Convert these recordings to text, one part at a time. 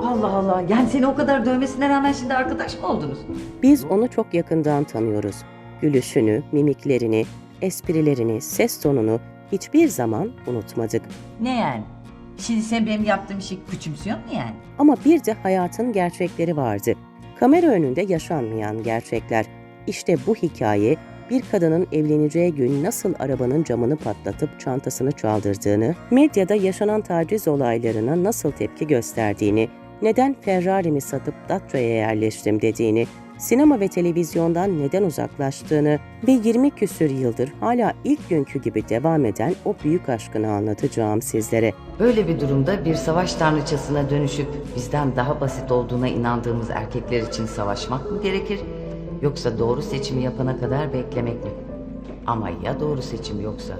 Allah Allah. Yani seni o kadar dövmesine rağmen şimdi arkadaş mı oldunuz? Biz onu çok yakından tanıyoruz. Gülüşünü, mimiklerini, esprilerini, ses tonunu hiçbir zaman unutmadık. Ne yani? Şimdi sen benim yaptığım işi küçümsüyor mu yani? Ama bir de hayatın gerçekleri vardı. Kamera önünde yaşanmayan gerçekler. İşte bu hikaye bir kadının evleneceği gün nasıl arabanın camını patlatıp çantasını çaldırdığını, medyada yaşanan taciz olaylarına nasıl tepki gösterdiğini, neden Ferrari'mi satıp Dacia'ya yerleştim dediğini, sinema ve televizyondan neden uzaklaştığını ve 20 küsür yıldır hala ilk günkü gibi devam eden o büyük aşkını anlatacağım sizlere. Böyle bir durumda bir savaş tanrıçasına dönüşüp bizden daha basit olduğuna inandığımız erkekler için savaşmak mı gerekir? Yoksa doğru seçimi yapana kadar beklemek mi? Ama ya doğru seçim yoksa?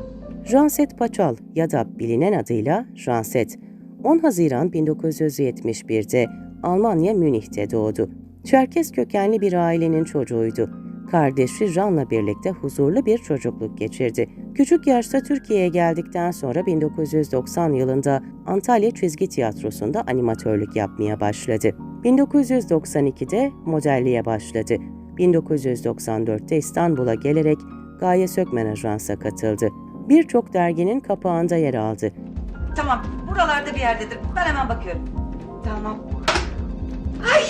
Janset Paçal ya da bilinen adıyla Janset, 10 Haziran 1971'de Almanya Münih'te doğdu. Çerkes kökenli bir ailenin çocuğuydu. Kardeşi Jan'la birlikte huzurlu bir çocukluk geçirdi. Küçük yaşta Türkiye'ye geldikten sonra 1990 yılında Antalya Çizgi Tiyatrosu'nda animatörlük yapmaya başladı. 1992'de modelliğe başladı. 1994'te İstanbul'a gelerek Gaye Sökmen Ajans'a katıldı. Birçok derginin kapağında yer aldı. Tamam, buralarda bir yerdedir. Ben hemen bakıyorum. Tamam. Ay!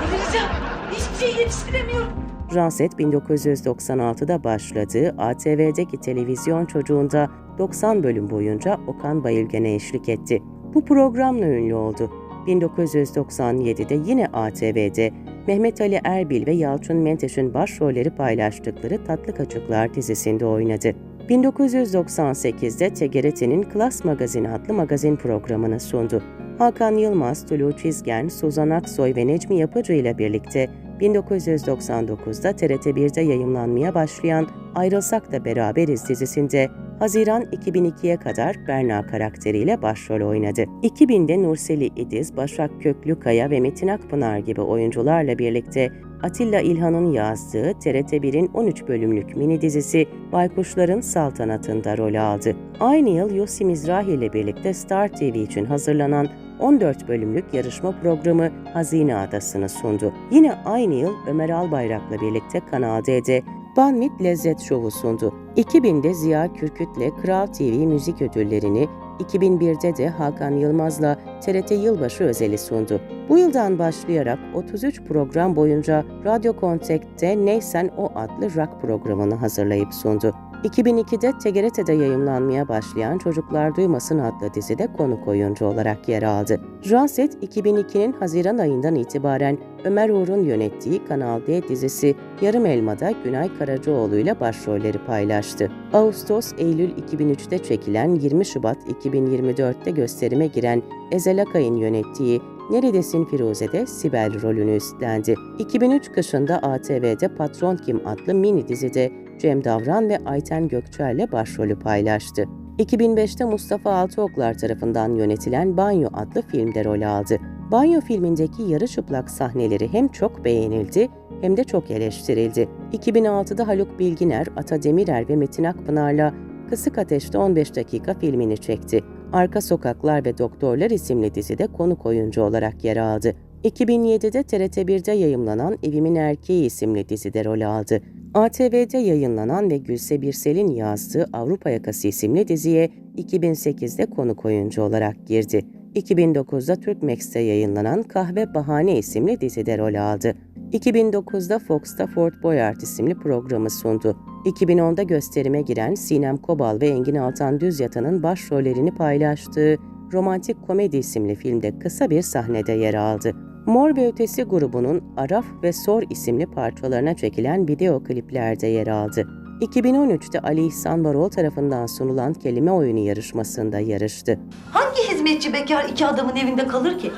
Delireceğim. Hiçbir şey yetiştiremiyorum. Janset 1996'da başladığı ATV'deki televizyon çocuğunda 90 bölüm boyunca Okan Bayülgen'e eşlik etti. Bu programla ünlü oldu. 1997'de yine ATV'de Mehmet Ali Erbil ve Yalçın Menteş'in başrolleri paylaştıkları Tatlı Kaçıklar dizisinde oynadı. 1998'de TGRT'nin Klas Magazin adlı magazin programını sundu. Hakan Yılmaz, Tulu Çizgen, Suzan Aksoy ve Necmi Yapıcı ile birlikte 1999'da TRT1'de yayımlanmaya başlayan Ayrılsak da Beraberiz dizisinde Haziran 2002'ye kadar Berna karakteriyle başrol oynadı. 2000'de Nurseli İdiz, Başak Köklükaya ve Metin Akpınar gibi oyuncularla birlikte Atilla İlhan'ın yazdığı TRT1'in 13 bölümlük mini dizisi Baykuşların Saltanatı'nda rol aldı. Aynı yıl Yossi Mizrahi ile birlikte Star TV için hazırlanan 14 bölümlük yarışma programı Hazine Adası'nı sundu. Yine aynı yıl Ömer Albayrak'la birlikte Kanal D'de Banvit Lezzet Şovu sundu. 2000'de Ziya Kürküt'le Kral TV müzik ödüllerini, 2001'de de Hakan Yılmaz'la TRT Yılbaşı özeli sundu. Bu yıldan başlayarak 33 program boyunca Radyo Kontek'te Neysen O adlı rock programını hazırlayıp sundu. 2002'de TGRT'de yayımlanmaya başlayan Çocuklar Duymasın adlı dizide konuk oyuncu olarak yer aldı. Janset, 2002'nin Haziran ayından itibaren Ömer Uğur'un yönettiği Kanal D dizisi Yarım Elma'da Günay Karacaoğlu ile başrolleri paylaştı. Ağustos-Eylül 2003'te çekilen 20 Şubat 2024'te gösterime giren Ezel Akay'ın yönettiği Neredesin Firuze'de Sibel rolünü üstlendi. 2003 kışında ATV'de Patron Kim adlı mini dizide Cem Davran ve Ayten Gökçer'le başrolü paylaştı. 2005'te Mustafa Altıoklar tarafından yönetilen Banyo adlı filmde rol aldı. Banyo filmindeki yarı çıplak sahneleri hem çok beğenildi hem de çok eleştirildi. 2006'da Haluk Bilginer, Ata Demirer ve Metin Akpınar'la Kısık Ateş'te 15 dakika filmini çekti. Arka Sokaklar ve Doktorlar isimli dizide konuk oyuncu olarak yer aldı. 2007'de TRT1'de yayımlanan Evimin Erkeği isimli dizide rol aldı. ATV'de yayınlanan ve Gülse Birsel'in yazdığı Avrupa Yakası isimli diziye 2008'de konuk oyuncu olarak girdi. 2009'da Türkmex'te yayınlanan Kahve Bahane isimli dizide rol aldı. 2009'da Fox'ta Fort Boyard isimli programı sundu. 2010'da gösterime giren Sinem Kobal ve Engin Altan Düzyata'nın başrollerini paylaştığı Romantik Komedi isimli filmde kısa bir sahnede yer aldı. Mor ve Ötesi grubunun Araf ve Sor isimli parçalarına çekilen video kliplerde yer aldı. 2013'te Ali İhsan Varol tarafından sunulan kelime oyunu yarışmasında yarıştı. Hangi hizmetçi bekar iki adamın evinde kalır ki?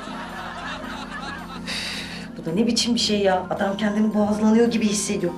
Bu da ne biçim bir şey ya? Adam kendini boğazlanıyor gibi hissediyor.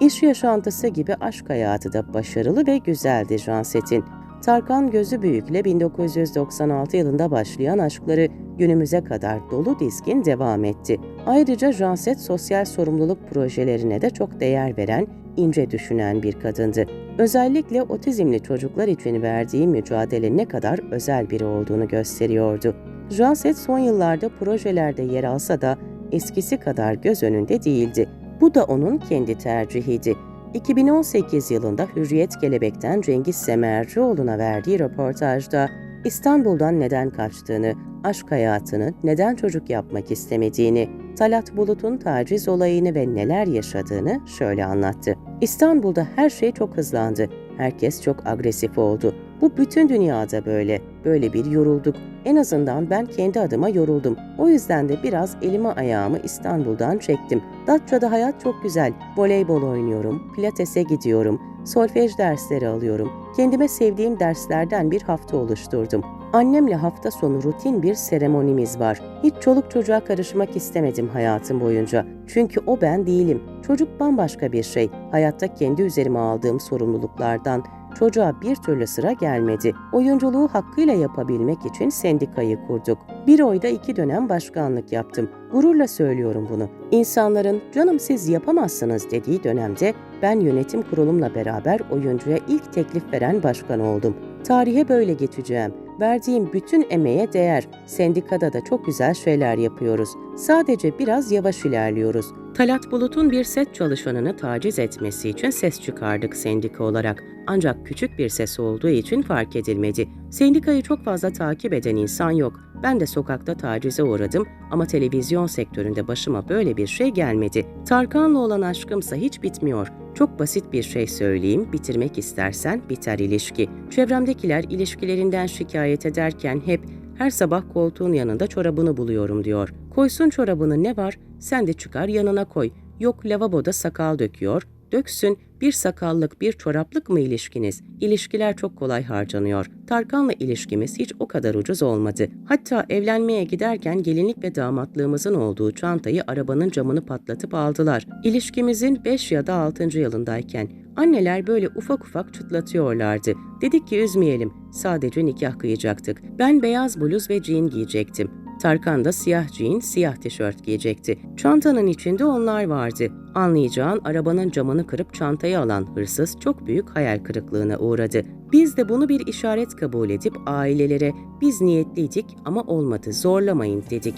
İş yaşantısı gibi aşk hayatı da başarılı ve güzeldi Janset'in. Tarkan Gözü Büyük'le 1996 yılında başlayan aşkları günümüze kadar dolu dizgin devam etti. Ayrıca Janset sosyal sorumluluk projelerine de çok değer veren, ince düşünen bir kadındı. Özellikle otizmli çocuklar için verdiği mücadele ne kadar özel biri olduğunu gösteriyordu. Janset son yıllarda projelerde yer alsa da eskisi kadar göz önünde değildi. Bu da onun kendi tercihiydi. 2018 yılında Hürriyet Kelebek'ten Cengiz Semercioğlu'na verdiği röportajda İstanbul'dan neden kaçtığını, aşk hayatını, neden çocuk yapmak istemediğini, Talat Bulut'un taciz olayını ve neler yaşadığını şöyle anlattı. İstanbul'da her şey çok hızlandı. Herkes çok agresif oldu. Bu bütün dünyada böyle. Böyle bir yorulduk. En azından ben kendi adıma yoruldum. O yüzden de biraz elimi ayağımı İstanbul'dan çektim. Datça'da hayat çok güzel. Voleybol oynuyorum, pilatese gidiyorum, solfej dersleri alıyorum. Kendime sevdiğim derslerden bir hafta oluşturdum. Annemle hafta sonu rutin bir seremonimiz var. Hiç çoluk çocuğa karışmak istemedim hayatım boyunca. Çünkü o ben değilim. Çocuk bambaşka bir şey. Hayatta kendi üzerime aldığım sorumluluklardan çocuğa bir türlü sıra gelmedi. Oyunculuğu hakkıyla yapabilmek için sendikayı kurduk. Bir oyda iki dönem başkanlık yaptım. Gururla söylüyorum bunu. İnsanların canım siz yapamazsınız dediği dönemde ben yönetim kurulumla beraber oyuncuya ilk teklif veren başkan oldum. Tarihe böyle geçeceğim. Verdiğim bütün emeğe değer. Sendikada da çok güzel şeyler yapıyoruz. Sadece biraz yavaş ilerliyoruz. Talat Bulut'un bir set çalışanını taciz etmesi için ses çıkardık sendika olarak. Ancak küçük bir ses olduğu için fark edilmedi. Sendikayı çok fazla takip eden insan yok. Ben de sokakta tacize uğradım ama televizyon sektöründe başıma böyle bir şey gelmedi. Tarkan'la olan aşkımsa hiç bitmiyor. Çok basit bir şey söyleyeyim, bitirmek istersen biter ilişki. Çevremdekiler ilişkilerinden şikayet ederken hep her sabah koltuğun yanında çorabını buluyorum diyor. Koysun çorabını ne var? Sen de çıkar yanına koy. Yok lavaboda sakal döküyor. Döksün bir sakallık bir çoraplık mı ilişkiniz? İlişkiler çok kolay harcanıyor. Tarkan'la ilişkimiz hiç o kadar ucuz olmadı. Hatta evlenmeye giderken gelinlik ve damatlığımızın olduğu çantayı arabanın camını patlatıp aldılar. İlişkimizin 5 ya da 6. yılındayken anneler böyle ufak ufak çıtlatıyorlardı. Dedik ki üzmeyelim. Sadece nikah kıyacaktık. Ben beyaz bluz ve jean giyecektim. Tarkan da siyah jean, siyah tişört giyecekti. Çantanın içinde onlar vardı. Anlayacağın arabanın camını kırıp çantayı alan hırsız çok büyük hayal kırıklığına uğradı. Biz de bunu bir işaret kabul edip ailelere biz niyetliydik ama olmadı zorlamayın dedik.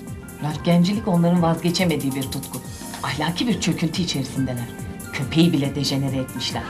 Gencilik onların vazgeçemediği bir tutku. Ahlaki bir çöküntü içerisindeler. Köpeği bile dejenere etmişler.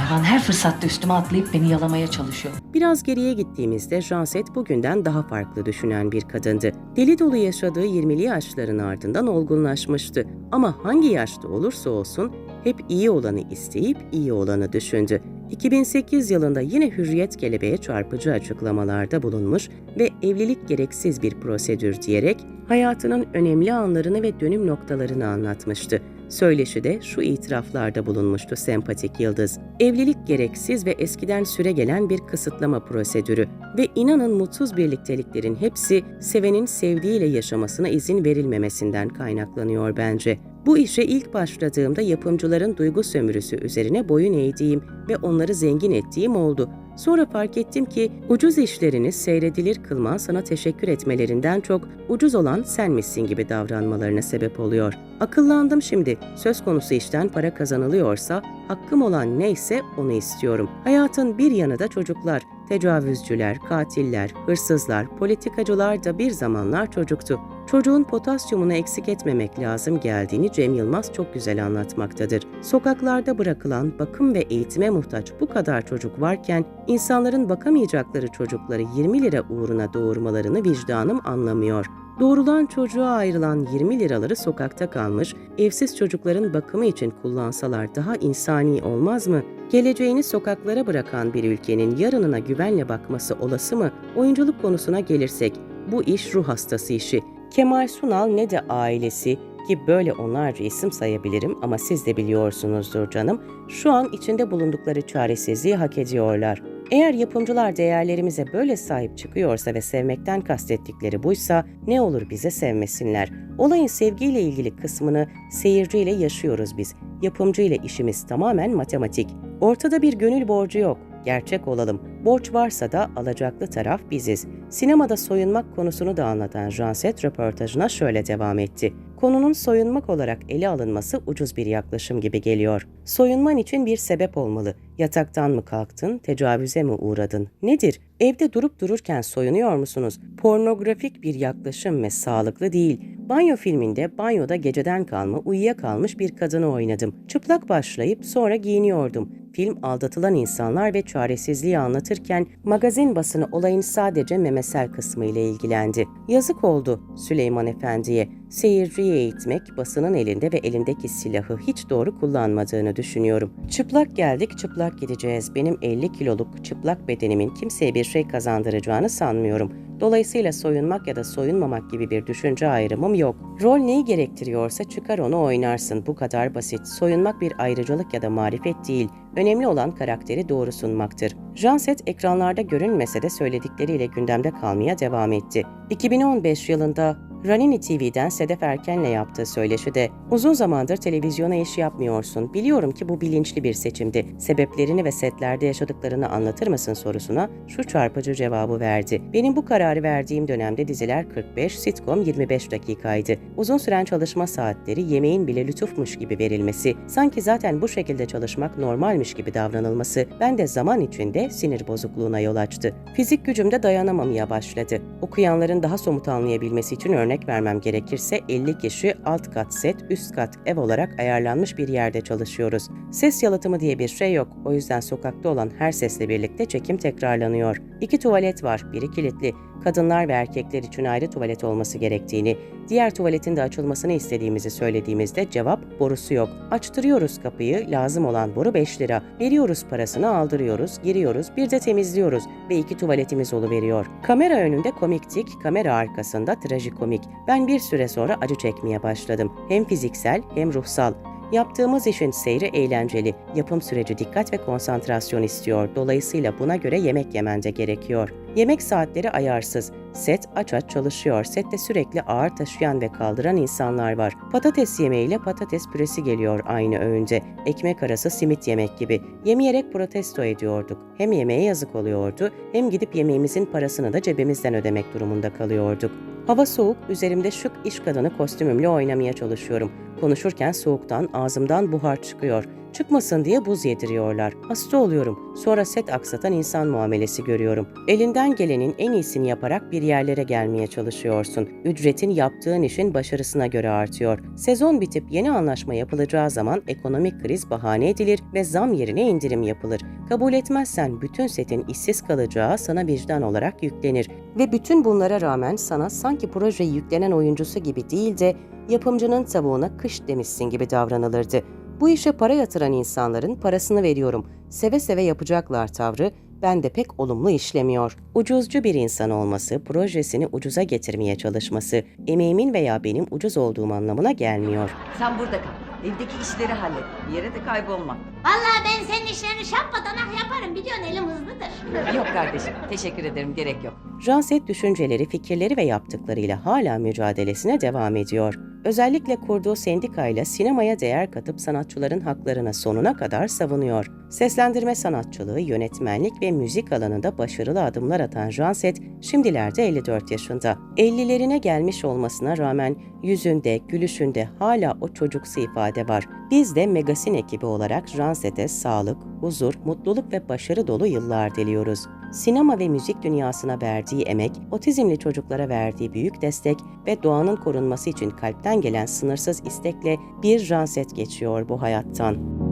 Hayvan her fırsatta üstüme atlayıp beni yalamaya çalışıyor. Biraz geriye gittiğimizde Janset bugünden daha farklı düşünen bir kadındı. Deli dolu yaşadığı 20'li yaşların ardından olgunlaşmıştı. Ama hangi yaşta olursa olsun hep iyi olanı isteyip iyi olanı düşündü. 2008 yılında yine Hürriyet Kelebeğe çarpıcı açıklamalarda bulunmuş ve evlilik gereksiz bir prosedür diyerek hayatının önemli anlarını ve dönüm noktalarını anlatmıştı. Söyleşide şu itiraflarda bulunmuştu sempatik yıldız. Evlilik gereksiz ve eskiden süre gelen bir kısıtlama prosedürü ve inanın mutsuz birlikteliklerin hepsi sevenin sevdiğiyle yaşamasına izin verilmemesinden kaynaklanıyor bence. Bu işe ilk başladığımda yapımcıların duygu sömürüsü üzerine boyun eğdiğim ve onları zengin ettiğim oldu. Sonra fark ettim ki ucuz işlerini seyredilir kılmaz sana teşekkür etmelerinden çok ucuz olan senmişsin gibi davranmalarına sebep oluyor. Akıllandım şimdi. Söz konusu işten para kazanılıyorsa hakkım olan neyse onu istiyorum. Hayatın bir yanı da çocuklar. Tecavüzcüler, katiller, hırsızlar, politikacılar da bir zamanlar çocuktu. Çocuğun potasyumunu eksik etmemek lazım geldiğini Cem Yılmaz çok güzel anlatmaktadır. Sokaklarda bırakılan bakım ve eğitime muhtaç bu kadar çocuk varken insanların bakamayacakları çocukları 20 lira uğruna doğurmalarını vicdanım anlamıyor. Doğrulan çocuğa ayrılan 20 liraları sokakta kalmış, evsiz çocukların bakımı için kullansalar daha insani olmaz mı? Geleceğini sokaklara bırakan bir ülkenin yarınına güvenle bakması olası mı? Oyunculuk konusuna gelirsek, bu iş ruh hastası işi. Kemal Sunal ne de ailesi ki böyle onlarca isim sayabilirim ama siz de biliyorsunuzdur canım. Şu an içinde bulundukları çaresizliği hak ediyorlar. Eğer yapımcılar değerlerimize böyle sahip çıkıyorsa ve sevmekten kastettikleri buysa ne olur bize sevmesinler. Olayın sevgiyle ilgili kısmını seyirciyle yaşıyoruz biz. Yapımcı ile işimiz tamamen matematik. Ortada bir gönül borcu yok. Gerçek olalım. Borç varsa da alacaklı taraf biziz. Sinemada soyunmak konusunu da anlatan Janset röportajına şöyle devam etti. Konunun soyunmak olarak ele alınması ucuz bir yaklaşım gibi geliyor. Soyunman için bir sebep olmalı. Yataktan mı kalktın, tecavüze mi uğradın? Nedir? Evde durup dururken soyunuyor musunuz? Pornografik bir yaklaşım ve sağlıklı değil. Banyo filminde banyoda geceden kalma uyuyakalmış bir kadını oynadım. Çıplak başlayıp sonra giyiniyordum. Film aldatılan insanlar ve çaresizliği anlatırken magazin basını olayın sadece memesel kısmı ile ilgilendi. Yazık oldu Süleyman Efendi'ye. Seyirciyi eğitmek, basının elinde ve elindeki silahı hiç doğru kullanmadığını düşünüyorum. Çıplak geldik, çıplak gideceğiz. Benim 50 kiloluk çıplak bedenimin kimseye bir şey kazandıracağını sanmıyorum. Dolayısıyla soyunmak ya da soyunmamak gibi bir düşünce ayrımım yok. Rol neyi gerektiriyorsa çıkar onu oynarsın. Bu kadar basit. Soyunmak bir ayrıcalık ya da marifet değil. Önemli olan karakteri doğru sunmaktır. Janset ekranlarda görünmese de söyledikleriyle gündemde kalmaya devam etti. 2015 yılında Ranini TV'den Sedef Erken'le yaptığı söyleşide uzun zamandır televizyona iş yapmıyorsun. Biliyorum ki bu bilinçli bir seçimdi. Sebeplerini ve setlerde yaşadıklarını anlatır mısın sorusuna şu çarpıcı cevabı verdi. Benim bu kararı verdiğim dönemde diziler 45, sitcom 25 dakikaydı. Uzun süren çalışma saatleri yemeğin bile lütufmuş gibi verilmesi, sanki zaten bu şekilde çalışmak normalmiş gibi davranılması ben de zaman içinde sinir bozukluğuna yol açtı. Fizik gücümde dayanamamaya başladı. Okuyanların daha somut anlayabilmesi için örnek vermem gerekirse 50 kişi alt kat set, üst kat ev olarak ayarlanmış bir yerde çalışıyoruz. Ses yalıtımı diye bir şey yok. O yüzden sokakta olan her sesle birlikte çekim tekrarlanıyor. İki tuvalet var, biri kilitli. Kadınlar ve erkekler için ayrı tuvalet olması gerektiğini, diğer tuvaletin de açılmasını istediğimizi söylediğimizde cevap borusu yok. Açtırıyoruz kapıyı, lazım olan boru 5 lira. Veriyoruz parasını, aldırıyoruz, giriyoruz, bir de temizliyoruz ve iki tuvaletimiz veriyor. Kamera önünde komiktik, kamera arkasında trajikomik. Ben bir süre sonra acı çekmeye başladım. Hem fiziksel hem ruhsal. Yaptığımız işin seyri eğlenceli, yapım süreci dikkat ve konsantrasyon istiyor. Dolayısıyla buna göre yemek yemen de gerekiyor. Yemek saatleri ayarsız. Set aç aç çalışıyor. Sette sürekli ağır taşıyan ve kaldıran insanlar var. Patates yemeğiyle patates püresi geliyor aynı öğünde. Ekmek arası simit yemek gibi. Yemeyerek protesto ediyorduk. Hem yemeğe yazık oluyordu hem gidip yemeğimizin parasını da cebimizden ödemek durumunda kalıyorduk. Hava soğuk, üzerimde şık iş kadını kostümümle oynamaya çalışıyorum. Konuşurken soğuktan ağzımdan buhar çıkıyor. Çıkmasın diye buz yediriyorlar. Hasta oluyorum. Sonra set aksatan insan muamelesi görüyorum. Elinden gelenin en iyisini yaparak bir yerlere gelmeye çalışıyorsun. Ücretin yaptığın işin başarısına göre artıyor. Sezon bitip yeni anlaşma yapılacağı zaman ekonomik kriz bahane edilir ve zam yerine indirim yapılır. Kabul etmezsen bütün setin işsiz kalacağı sana vicdan olarak yüklenir. Ve bütün bunlara rağmen sana sanki projeyi yüklenen oyuncusu gibi değil de yapımcının tavuğuna kış demişsin gibi davranılırdı. Bu işe para yatıran insanların parasını veriyorum, seve seve yapacaklar tavrı bende pek olumlu işlemiyor. Ucuzcu bir insan olması, projesini ucuza getirmeye çalışması, emeğimin veya benim ucuz olduğum anlamına gelmiyor. Sen burada kal. Evdeki işleri hallet. Bir yere de kaybolma. Vallahi ben senin işlerini şapadanak yaparım biliyorsun elim hızlıdır. Yok kardeşim. Teşekkür ederim. Gerek yok. Janset düşünceleri, fikirleri ve yaptıklarıyla hala mücadelesine devam ediyor. Özellikle kurduğu sendikayla sinemaya değer katıp sanatçıların haklarına sonuna kadar savunuyor. Seslendirme sanatçılığı, yönetmenlik ve müzik alanında başarılı adımlar atan Janset, şimdilerde 54 yaşında. 50'lerine gelmiş olmasına rağmen yüzünde, gülüşünde hala o çocuksu ifade var. Biz de Megasin ekibi olarak Janset'e sağlık, huzur, mutluluk ve başarı dolu yıllar diliyoruz. Sinema ve müzik dünyasına verdiği emek, otizmli çocuklara verdiği büyük destek ve doğanın korunması için kalpten gelen sınırsız istekle bir Janset geçiyor bu hayattan.